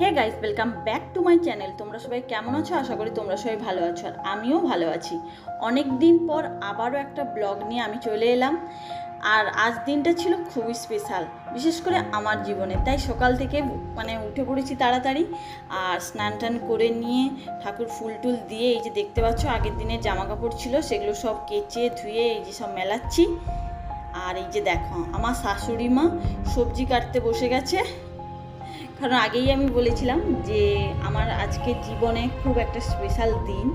Hey guys welcome back to my channel তোমরা সবাই কেমন আছো? আশা করি তোমরা সবাই ভালো আছো আর আমিও ভালো আছি। অনেক দিন পর আবারও একটা ব্লগ নিয়ে আমি চলে এলাম। আর আজ দিনটা ছিল খুবই স্পেশাল বিশেষ করে আমার জীবনে। তাই সকাল থেকে মানে উঠে পড়েছি তাড়াতাড়ি আর স্নান টান করে নিয়ে ঠাকুর ফুল টুল দিয়ে এই যে দেখতে পাচ্ছ, আগের দিনের জামা কাপড় ছিল, সেগুলো সব কেচে ধুয়ে এই যে সব মেলাচ্ছি। আর এই যে দেখো, আমার শাশুড়ি মা সবজি কাটতে বসে গেছে। কারণ আগেই আমি বলেছিলাম যে আমার আজকে জীবনে খুব একটা স্পেশাল দিন।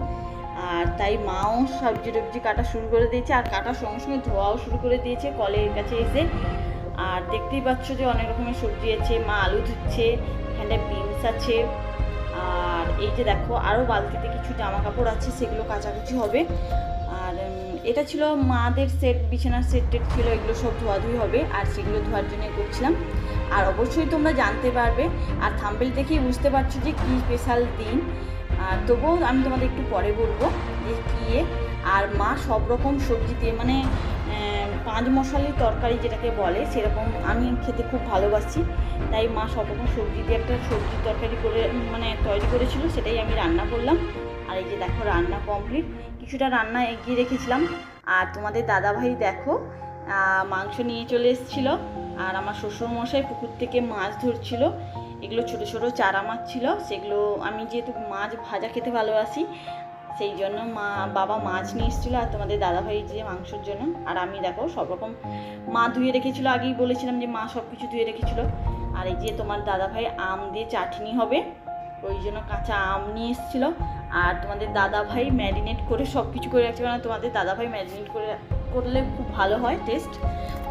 আর তাই মাও সবজি টবজি কাটা শুরু করে দিয়েছে, আর কাটার সঙ্গে সঙ্গে ধোয়াও শুরু করে দিয়েছে কলের কাছে এসে। আর দেখতেই পাচ্ছ যে অনেক রকমের সবজি আছে, মা আলু ধুচ্ছে এখানে বিনস আছে। আর এই যে দেখো আরও বালতিতে কিছু জামা কাপড় আছে, সেগুলো কাচাকুচি হবে। আর এটা ছিল মাদের সেট বিছানার সেট টেট ছিল, এগুলো সব ধোয়াধুয়ি হবে, আর সেগুলো ধোয়ার জন্য করছিলাম। আর অবশ্যই তোমরা জানতে পারবে আর থাম্বেল দেখেই বুঝতে পারছ যে কী স্পেশাল দিন। আর তবুও আমি তোমাদের একটু পরে বলব যে কী আর মা সব রকম সবজি দিয়ে মানে পাঁচ মশালি তরকারি যেটাকে বলে, সেরকম আমি খেতে খুব ভালোবাসি। তাই মা সব রকম সবজি দিয়ে একটা সবজি তরকারি করে মানে তৈরি করেছিল, সেটাই আমি রান্না করলাম। আর এই যে দেখো রান্না কমপ্লিট কিছুটা রান্না এগিয়ে রেখেছিলাম। আর তোমাদের দাদাভাই দেখো মাংস নিয়ে চলে এসেছিল। আর আমার শ্বশুরমশাই পুকুর থেকে মাছ ধরছিল। এগুলো ছোট ছোট চারা মাছ ছিল। সেগুলো আমি যেহেতু মাছ ভাজা খেতে ভালোবাসি, সেই জন্য মা, বাবা মাছ নিয়ে এসেছিল আর তোমাদের দাদাভাই যে মাংসর জন্য। আর আমি দেখো সব রকম মা ধুয়ে রেখেছিল। আগেই বলেছিলাম যে মা সব কিছু ধুয়ে রেখেছিল। আর এই যে তোমার দাদাভাই আম দিয়ে চাটনি হবে, ওই জন্য কাঁচা আম নিয়ে এসেছিল। আর তোমাদের দাদাভাই ম্যারিনেট করে সব কিছু করে রাখছে। কারণ তোমাদের দাদাভাই ম্যারিনেট করে, করলে খুব ভালো হয় টেস্ট।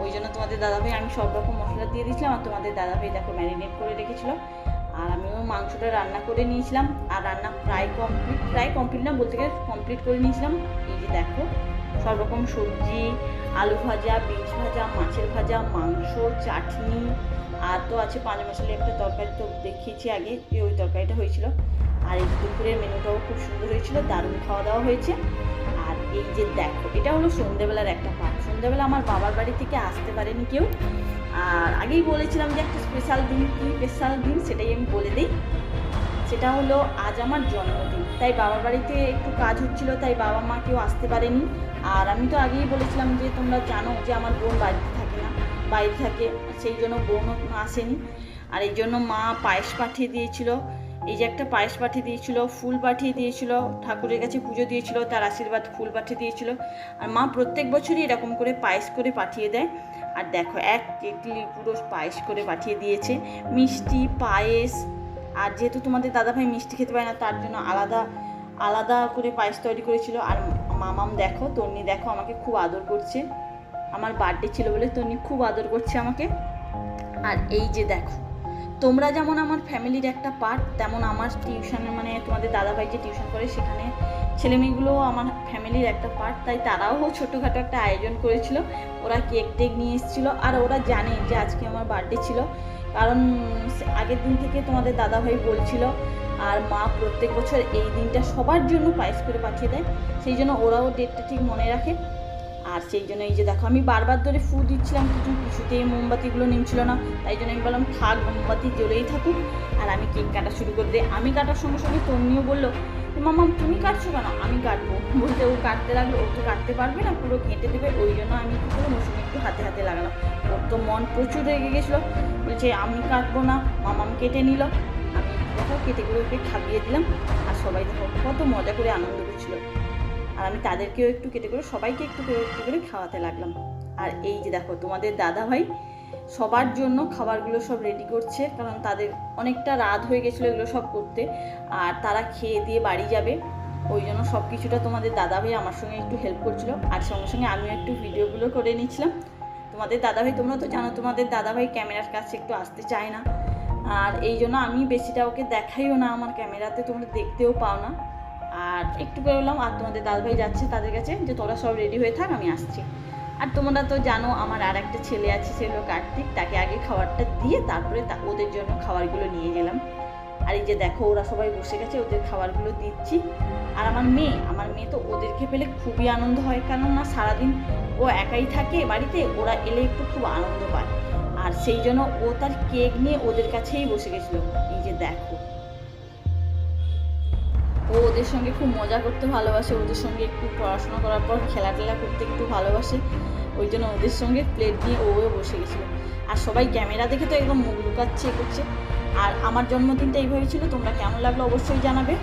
ওই জন্য তোমাদের দাদাভাই, আমি সব রকম মশলা দিয়ে দিয়েছিলাম আর তোমাদের দাদাভাই দেখো ম্যারিনেট করে রেখেছিলো। আর আমিও মাংসটা রান্না করে নিয়েছিলাম। আর রান্না প্রায় কমপ্লিট প্রায় কমপ্লিট না, বলতে গেলে কমপ্লিট করে নিয়েছিলাম। এই যে দেখো, সব রকম সবজি, আলু ভাজা বিনস ভাজা, মাছের ভাজা, মাংস, চাটনি, আর তো আছে পাঁচ মশলা একটা তরকারি তো দেখিয়েছি আগে যে ওই তরকারিটা হয়েছিল। আর এই দুপুরের মেনুটাও খুব সুন্দর হয়েছিল, দারুণ খাওয়া দাওয়া হয়েছে। এই যে দেখো, এটা হলো সন্ধ্যেবেলার একটা পার্ট সন্ধ্যেবেলা আমার বাবার বাড়ি থেকে আসতে পারেনি কেউ। আর আগেই বলেছিলাম যে একটা স্পেশাল দিন, কী স্পেশাল দিন সেটাই আমি বলে দিই। সেটা হলো আজ আমার জন্মদিন। তাই বাবার বাড়িতে একটু কাজ হচ্ছিল, তাই বাবা মা কেউ আসতে পারেনি। আর আমি তো আগেই বলেছিলাম যে তোমরা জানো যে আমার বোন বাড়িতে থাকে না বাইরে থাকে, সেই জন্য বোনও আসেনি। আর এই জন্য মা পায়েস পাঠিয়ে দিয়েছিল। এই যে একটা পায়েস পাঠিয়ে দিয়েছিল, ফুল পাঠিয়ে দিয়েছিল, ঠাকুরের কাছে পুজো দিয়েছিল, তার আশীর্বাদ ফুল পাঠিয়ে দিয়েছিল। আর মা প্রত্যেক বছরই এরকম করে পায়েস করে পাঠিয়ে দেয়। আর দেখো, এক কেটলি পুরো পায়েস করে পাঠিয়ে দিয়েছে। মিষ্টি, পায়েস, আর যেহেতু তোমাদের দাদাভাই মিষ্টি খেতে পারে না, তার জন্য আলাদা আলাদা করে পায়েস তৈরি করেছিল। আর মামাম দেখো, তন্নি দেখো, আমাকে খুব আদর করছে। আমার বার্থডে ছিল বলে তন্নি খুব আদর করছে আমাকে। আর এই যে দেখো তোমরা যেমন আমার ফ্যামিলির একটা পার্ট তেমন আমার টিউশনে মানে তোমাদের দাদাভাই যে টিউশন করে সেখানে ছেলেমেয়েগুলোও আমার ফ্যামিলির একটা পার্ট তাই তারাও ছোটোখাটো একটা আয়োজন করেছিল। ওরা কেক টেক নিয়ে এসেছিল। আর ওরা জানে যে আজকে আমার বার্থডে ছিল। কারণ আগের দিন থেকে তোমাদের দাদাভাই বলছিল, আর মা প্রত্যেক বছর এই দিনটা সবার জন্য পায়েস করে পাঠিয়ে দেয়। সেই জন্য ওরাও ডেটটা ঠিক মনে রাখে। আর সেই জন্য এই যে দেখো, আমি বারবার ধরে ফু দিচ্ছিলাম কিছু, কিছুতেই মোমবাতিগুলো নিমছিল না। তাই জন্য আমি বললাম, থাক, মোমবাতি জ্বলেই থাকুক। আর আমি কেক কাটা শুরু করে দিই। আমি কাটার সঙ্গে সঙ্গে তন্নিও বলল মামা, তুমি কাটছো কেন? আমি কাটবো। বলতে ও কাটতে লাগল, ও তো কাটতে পারবে না, পুরো কেটে দেবে। ওই জন্য আমি কী করলাম, ওর একটু হাতে হাতে লাগালাম। ওর তো মন প্রচুর রেগে গেছিল। বলছে, আমি কাটবো না। মামাম কেটে নিল। আমি কেটে করে ওকে খাইয়ে দিলাম। আর সবাই দেখো, কত মজা করে আনন্দ করছিল। আর আমি তাদেরকেও একটু কেটে করে, সবাইকে একটু করে একটু করে খাওয়াতে লাগলাম। আর এই যে দেখো, তোমাদের দাদা ভাই সবার জন্য খাবারগুলো সব রেডি করছে, কারণ তাদের অনেকটা রাত হয়ে গেছিল এগুলো সব করতে। আর তারা খেয়ে দিয়ে বাড়ি যাবে, ওই জন্য সব কিছুটা তোমাদের দাদা ভাই আমার সঙ্গে একটু হেল্প করছিল। আর সঙ্গে সঙ্গে আমিও একটু ভিডিওগুলো করে নিচ্ছিলাম। তোমাদের দাদাভাই, তোমরা তো জানো, তোমাদের দাদাভাই ক্যামেরার কাছে একটু আসতে চায় না। আর এই জন্য আমি বেশিটা ওকে দেখাইও না, আমার ক্যামেরাতে তোমরা দেখতেও পাও না। আর একটু বেরোলাম আর তোমাদের দাদাভাই যাচ্ছে তাদের কাছে যে তোরা সব রেডি হয়ে থাক, আমি আসছি। আর তোমরা তো জানো আমার আর একটা ছেলে আছে, সে হলো কার্তিক। তাকে আগে খাবারটা দিয়ে তারপরে ওদের জন্য খাবারগুলো নিয়ে গেলাম। আর এই যে দেখো, ওরা সবাই বসে গেছে, ওদের খাবারগুলো দিচ্ছি। আর আমার মেয়ে আমার মেয়ে তো ওদেরকে পেলে খুবই আনন্দ হয়। কারণ না সারাদিন ও একাই থাকে বাড়িতে, ওরা এলে একটু খুব আনন্দ পায়। আর সেই জন্য ও তার কেক নিয়ে ওদের কাছেই বসে গেছিল। এই যে দেখো। ও ওদের সঙ্গে খুব মজা করতে ভালোবাসে, ওদের সঙ্গে একটু পড়াশোনা করার পর খেলা টেলা করতে একটু ভালোবাসে। ওই জন্য ওদের সঙ্গে প্লেট দিয়ে ও বসে গেছিল। আর সবাই ক্যামেরা দেখে তো একদম মুখ লুকাচ্ছে, করছে। আর আমার জন্মদিনটা এইভাবে ছিল, তোমরা কেমন লাগল অবশ্যই জানাবে।